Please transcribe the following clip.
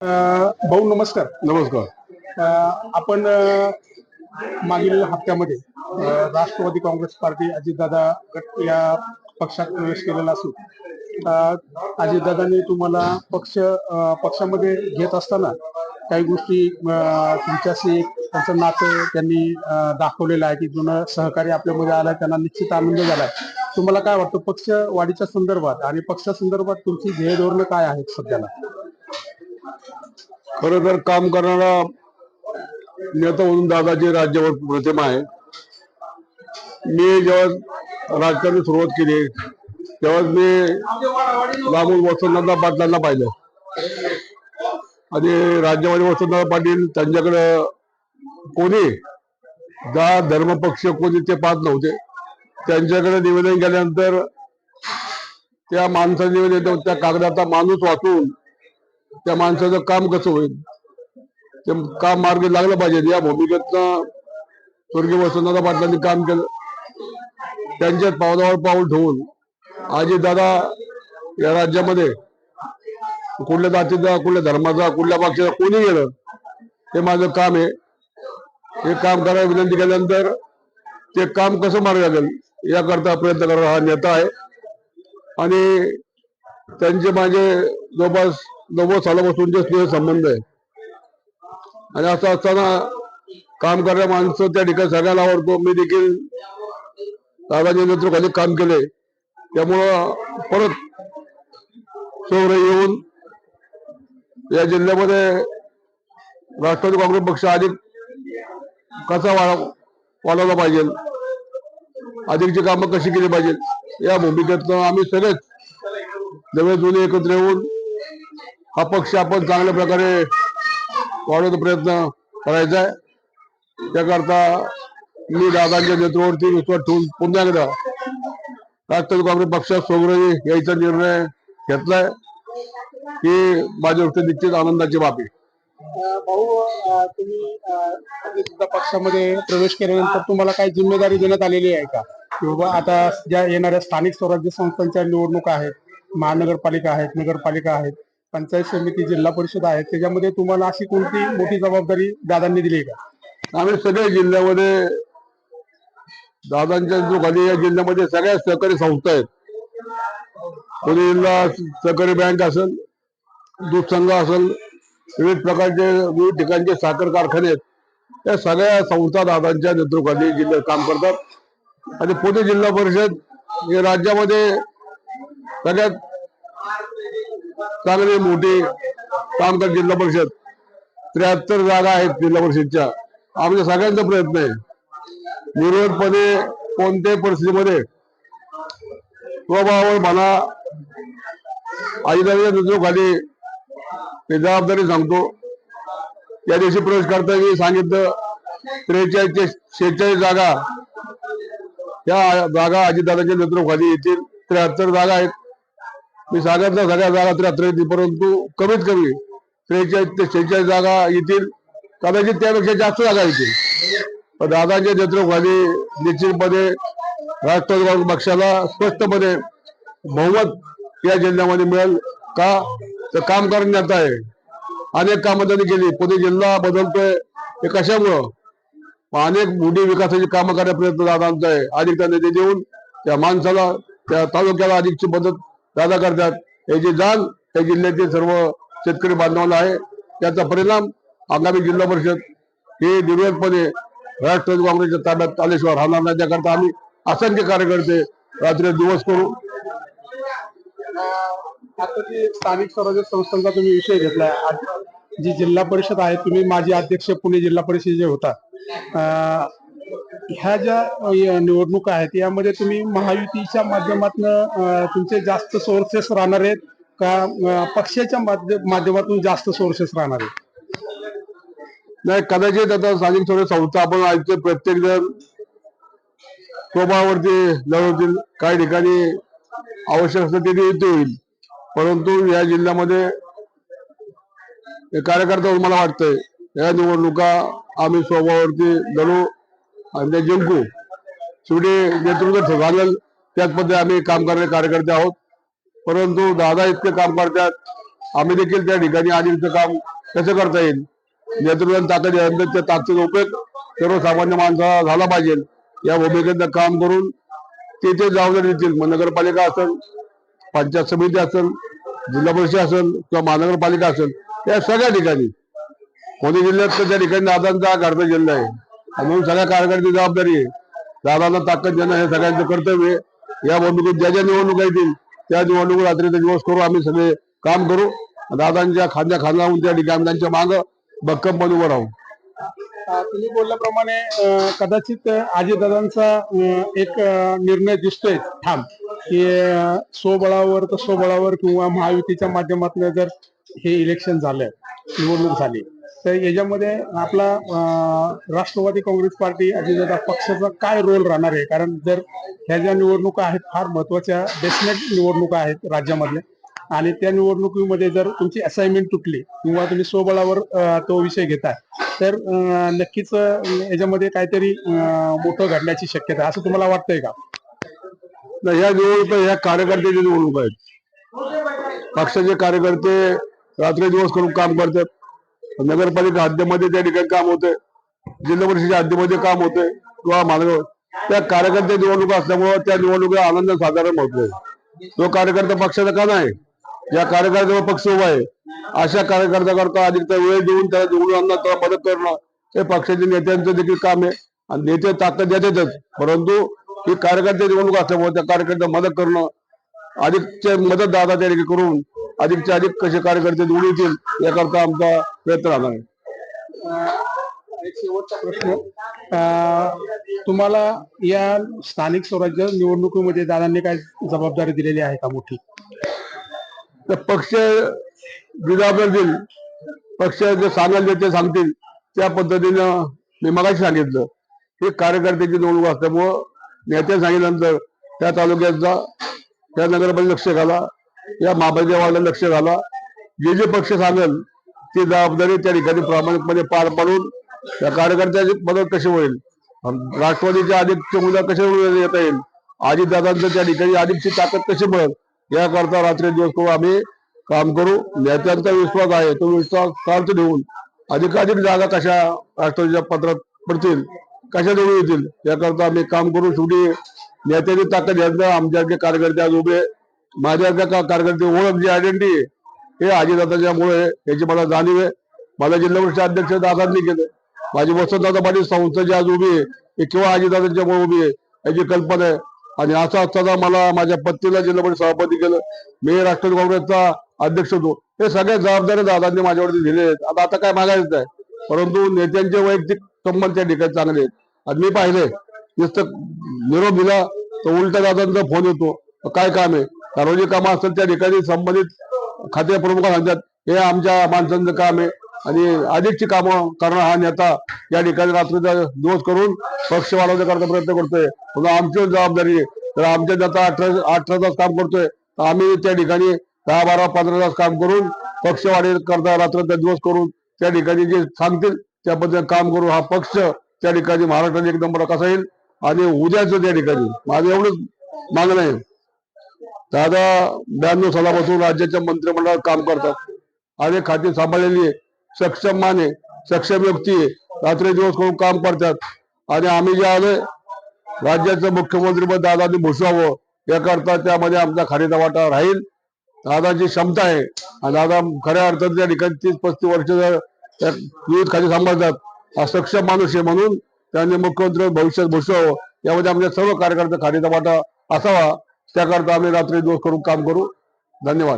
भाऊ नमस्कार. नमस्कार. आपण मागील हप्त्यामध्ये राष्ट्रवादी काँग्रेस पार्टी अजितदादा गट या पक्षात प्रवेश केलेला असून अजितदादांनी तुम्हाला पक्ष पक्षामध्ये घेत असताना काही गोष्टी तुमच्याशी त्यांचं नातं त्यांनी दाखवलेलं आहे की जुनं सहकार्य आपल्यामध्ये आलं त्यांना निश्चित आनंद झालाय. तुम्हाला काय वाटतं पक्ष वाढीच्या संदर्भात आणि पक्षासंदर्भात तुमची ध्येय धोरणं काय आहेत सध्याला? खर तर काम करणारा नेता म्हणून दादाची राज्यावर प्रतिमा आहे. मी जेव्हा राजकारणी सुरुवात केली तेव्हा मी लांबून वसंतदादा पाटलांना पाहिलं. आणि राज्यवादी वसंतदादा पाटील त्यांच्याकडं कोणी जा धर्मपक्ष कोणी ते पाहत नव्हते. त्यांच्याकडे निवेदन केल्यानंतर त्या माणसाचं निवेदन त्या कागदाचा माणूस वाचून त्या माणसाचं काम कसं होईल? ते काम मार्गी लागलं पाहिजे. या भूमिकेतनं स्वर्गीय वसंतदादा पाटलांनी काम केलं. त्यांच्यात पावलावर पाऊल ठेवून आजी दादा या राज्यामध्ये कुठल्या जातीचा कुठल्या धर्माचा कुठल्या पक्षाचा कोणी गेलं हे माझं काम आहे. हे काम करायला विनंती केल्यानंतर ते काम कसं मार्ग लागेल याकरता प्रयत्न करणारा हा नेता आहे. आणि त्यांचे माझे जवळपास नव्वद सालापासून जे स्नेह संबंध आहे. आणि असं असताना काम करणाऱ्या माणसं त्या ठिकाणी सगळ्याला आवडतो. मी देखील दादाच्या नेतृत्वाखाली काम केले. त्यामुळं परत सौर येऊन या जिल्ह्यामध्ये राष्ट्रवादी काँग्रेस पक्ष अधिक कसा वाढवला पाहिजे? अधिकची कामं कशी केली पाहिजे? या भूमिकेतनं आम्ही सगळेच नवे जुने एकत्र येऊन हा पक्ष आपण चांगल्या प्रकारे वाढवण्याचा प्रयत्न करायचा आहे त्याकरता मी दादांच्या नेतृत्वावरती विश्वास ठेवून पुन्हा एकदा राष्ट्रवादी काँग्रेस पक्षात सोग्रही यायचा निर्णय घेतलाय. ही माझ्या गोष्टी निश्चित आनंदाची बाब आहे. भाऊ तुम्ही पक्षामध्ये प्रवेश केल्यानंतर तुम्हाला काही जिम्मेदारी देण्यात आलेली आहे का? किंवा आता ज्या येणाऱ्या स्थानिक स्वराज्य संस्थांच्या निवडणुका आहेत महानगरपालिका आहेत नगरपालिका आहेत पंचायत समिती जिल्हा परिषद आहेत त्याच्यामध्ये तुम्हाला अशी कोणती मोठी जबाबदारी दादांनी दिली आहे का? आम्ही सगळ्या जिल्ह्यामध्ये दादांच्या जो खाली या जिल्ह्यामध्ये सगळ्या सहकारी संस्था आहेत. पुणे जिल्हा सहकारी बँक असेल दूध संघ असेल विविध प्रकारचे विविध ठिकाणचे साखर कारखाने आहेत. या सगळ्या संस्था दादांच्या नेतृत्वाखाली जिल्ह्यात काम करतात. आणि पुणे जिल्हा परिषद हे राज्यामध्ये सगळ्यात चांगले मोठी काम जिल्हा परिषद. त्र्याहत्तर जागा आहेत जिल्हा परिषदच्या. आमच्या सगळ्यांचा प्रयत्न आहे. निरोधपणे कोणत्याही परिस्थितीमध्ये स्वभावावर म्हणा आईदारीच्या नेतृत्वाखाली मी जबाबदारी सांगतो. त्या दिवशी प्रवेश मी सांगितलं त्रेचाळीस शेहेचाळीस जागा या जागा अजितदादांच्या नेतृत्वाखाली येतील. त्र्याहत्तर जागा आहेत. मी सांगितलं सगळ्या जागा त्र्याहत्तर येतील परंतु कमीत कमी त्रेचाळीस ते शेहेचाळीस जागा येतील. कदाचित त्यापेक्षा जास्त जागा येतील. पण दादांच्या नेतृत्वाखाली निश्चितपणे राष्ट्रवादी काँग्रेस पक्षाला स्पष्टपणे बहुमत या जिल्ह्यामध्ये मिळेल का? तर काम करण्यात आहे. अनेक कामं त्यांनी केली. पुणे जिल्हा बदलतोय. हे कशामुळं? अनेक मोठी विकासाची कामं करण्याचा प्रयत्न दादांचा आहे. अधिक त्यांनी ते देऊन त्या माणसाला त्या तालुक्याला अधिकची मदत दादा करतात. याची जाण या जिल्ह्यातील सर्व शेतकरी बांधवांना आहे. त्याचा परिणाम आगामी जिल्हा परिषद हे निर्वेदपणे राष्ट्रवादी काँग्रेसच्या ताब्यात आल्याशिवाय राहणार नाही. त्याकरता आम्ही असंख्य कार्यकर्ते रात्री दिवस करू. आता जी स्थानिक स्वराज्य संस्थांचा तुम्ही विषय घेतलाय जी जिल्हा परिषद आहे तुम्ही माझे अध्यक्ष पुणे जिल्हा परिषद जे होता ह्या ज्या निवडणुका आहेत यामध्ये तुम्ही महायुतीच्या माध्यमातून तुमचे जास्त सोर्सेस राहणार आहेत का पक्षाच्या माध्यमातून जास्त सोर्सेस राहणार आहेत? नाही कदाचित आता स्थानिक थोडे संस्था आपण ऐकतो प्रत्येक जण स्वभावावरती लढवतील काही ठिकाणी आवश्यक असतं तिथे येते होईल. परंतु या जिल्ह्यामध्ये कार्यकर्ता मला वाटतंय या निवडणुका आम्ही स्वभावावरती लढू आणि ते जिंकू शेवटी नेतृत्व ठेवालं त्याच पद्धती आम्ही काम करणारे कार्यकर्ते आहोत. परंतु दादा इतके काम करतात. आम्ही देखील त्या ठिकाणी आदिचं काम कसं करता येईल? नेतृत्व ताकद त्या ताकदीचा उपयोग सर्वसामान्य माणसाला झाला पाहिजे. या भूमिकेतनं काम करून ते ते जबाबदारी देतील मग नगरपालिका असेल पंचायत समिती असेल जिल्हा परिषद असेल किंवा महानगरपालिका असेल या सगळ्या ठिकाणी. कोणी जिल्ह्यात तर त्या ठिकाणी दादांचा घरचा जिल्हा आहे. म्हणून सगळ्या कार्यकर्त्याची जबाबदारी आहे. दादांना ताकद देणं हे सगळ्यांचं कर्तव्य आहे. या भूमिकेत ज्या ज्या निवडणुका येतील त्या निवडणूक रात्रीचा दिवस करू आम्ही सगळे काम करू. दादांच्या खांद्या खांदा त्या ठिकाणी त्यांच्या माग भक्कमपणे उभं राहू. तुम्ही बोलल्याप्रमाणे कदाचित आजीदादांचा एक निर्णय दिसतोय. ठाम की स्वबळावर तर स्वबळावर किंवा महायुतीच्या माध्यमातून जर हे इलेक्शन झालं निवडणूक झाली तर याच्यामध्ये आपला राष्ट्रवादी काँग्रेस पार्टी अजितदादा पक्षाचा काय रोल राहणार आहे? कारण जर ह्या ज्या निवडणुका आहेत फार महत्त्वाच्या डेफिनेट निवडणुका आहेत राज्यामधल्या. आणि त्या निवडणुकीमध्ये जर तुमची असाइनमेंट तुटली किंवा तुम्ही स्वबळावर तो विषय घेताय तर नक्कीच याच्यामध्ये काहीतरी मोठं घडण्याची शक्यता असं तुम्हाला वाटतंय का? या ह्या निवडणुका ह्या कार्यकर्त्याच्या निवडणूक आहेत. पक्षाचे कार्यकर्ते रात्री दिवस करून काम करतात. नगरपालिका हद्दीमध्ये त्या ठिकाणी काम होते जिल्हा परिषदेच्या हद्दीमध्ये काम होते किंवा महानगर त्या कार्यकर्ते निवडणुका असल्यामुळे त्या निवडणुकीला आनंद साधारण होतोय तो कार्यकर्ता पक्षाचा का नाही? या कार्यकर्त्यावर पक्ष उभा आहे. अशा कार्यकर्त्याकरता अधिक वेळ देऊन त्याला निवडून आणणं त्याला मदत करणं हे पक्षाच्या नेत्यांचं देखील काम आहे. आणि नेते ताकद देतातच. परंतु ही कार्यकर्ते निवडणूक असल्यामुळे त्या कार्यकर्त्या मदत करणं अधिकचे मदत दादा त्या ठिकाणी करून अधिकचे अधिक कसे कार्यकर्ते निवडून येतील याकरता आमचा प्रयत्न राहणार आहे. एक शेवटचा प्रश्न अ, तुम्हाला या स्थानिक स्वराज्य निवडणुकीमध्ये दादांनी काय जबाबदारी दिलेली आहे का मोठी? तर पक्ष जबाबदारी देईल पक्ष जे सांगाल ते सांगतील. त्या पद्धतीनं मी मगाशी सांगितलं. हे कार्यकर्त्याची निवडणूक असल्यामुळं नेते सांगितल्यानंतर त्या तालुक्याचा त्या नगरपालिका लक्ष घाला. या महापालिकेवाला लक्ष घाला. जे जे पक्ष सांगेल ती जबाबदारी त्या ठिकाणी प्रामाणिकपणे पार पाडून त्या कार्यकर्त्याची मदत कशी होईल? राष्ट्रवादीच्या अधिकचे मुलं कसे येता येईल? अजितदादांचं त्या ठिकाणी अधिकची ताकद कशी मिळेल? याकरता रात्री दिवस करून आम्ही काम करू. नेत्यांचा विश्वास आहे तो विश्वास सार्थ देऊन अधिकाधिक जागा कशा राष्ट्रवादीच्या पत्रात पडतील कशा निवडून येतील याकरता आम्ही काम करू. शेवटी नेत्याची ताकद यांना आमच्या कार्यकर्ते आज उभे माझ्या का- ओळख जी आयडेंटिटी आहे हे अजितदादाच्यामुळे याची मला जाणीव आहे. माझा जिल्हा परिषद अध्यक्ष दादांनी केलं. माझी वसंतदादा पाटील संस्था जी आज उभी आहे हे केव्हा अजितदादांच्यामुळे उभी आहे याची कल्पना आहे. आणि असं असताना मला माझ्या पत्नीला जिल्हा परिषद सभापती केलं. मी राष्ट्रवादी काँग्रेसचा अध्यक्ष होतो. हे सगळ्या जबाबदाऱ्या दादांनी माझ्यावरती दिले आहेत. आता आता काय मागायचं आहे? परंतु नेत्यांचे वैयक्तिक संबंध त्या ठिकाणी चांगले आहेत. आणि मी पाहिले नुसतं निरोप दिला तर उलटा दादांचा फोन येतो. काय काम आहे? सार्वजनिक कामं असतात त्या ठिकाणी संबंधित खाते प्रमुख सांगतात हे आमच्या माणसांचं काम आहे आणि अधिकची कामं करणं हा नेता या ठिकाणी रात्रीचा दिवस करून पक्ष वाढवण्याकरता प्रयत्न करतोय. पुन्हा आमची जबाबदारी आहे. तर आमच्या नेता अठरा अठरा तास काम करतोय. तर आम्ही त्या ठिकाणी दहा बारा पंधरा तास काम करून पक्ष वाढी करता रात्रीचा दिवस करून त्या ठिकाणी जे सांगतील त्या काम करू. हा पक्ष त्या ठिकाणी महाराष्ट्राने एक नंबर कसा येईल आणि उद्याचं त्या ठिकाणी. माझं एवढंच मागणं आहे. दादा ब्याण्णव सालापासून राज्याच्या मंत्रिमंडळात काम करतात. अनेक खाती सांभाळलेली आहे. सक्षम माने सक्षम व्यक्ती रात्री दिवस करून काम करतात? आणि आम्ही जे आले राज्याचं मुख्यमंत्रीपद दादांनी भूषवावं. याकरता त्यामध्ये आमचा खरेदा वाटा राहील. दादाची क्षमता आहे. आणि दादा खऱ्या अर्थात त्या ठिकाणी तीस पस्तीस वर्ष विविध खाती सांभाळतात. हा सक्षम माणूस आहे म्हणून त्यांनी मुख्यमंत्री भविष्यात भूषवावं. यामध्ये आमच्या सर्व कार्यकर्ते खारीचा वाटा असावा. त्याकरता आम्ही रात्री दिवस करून काम करू. धन्यवाद.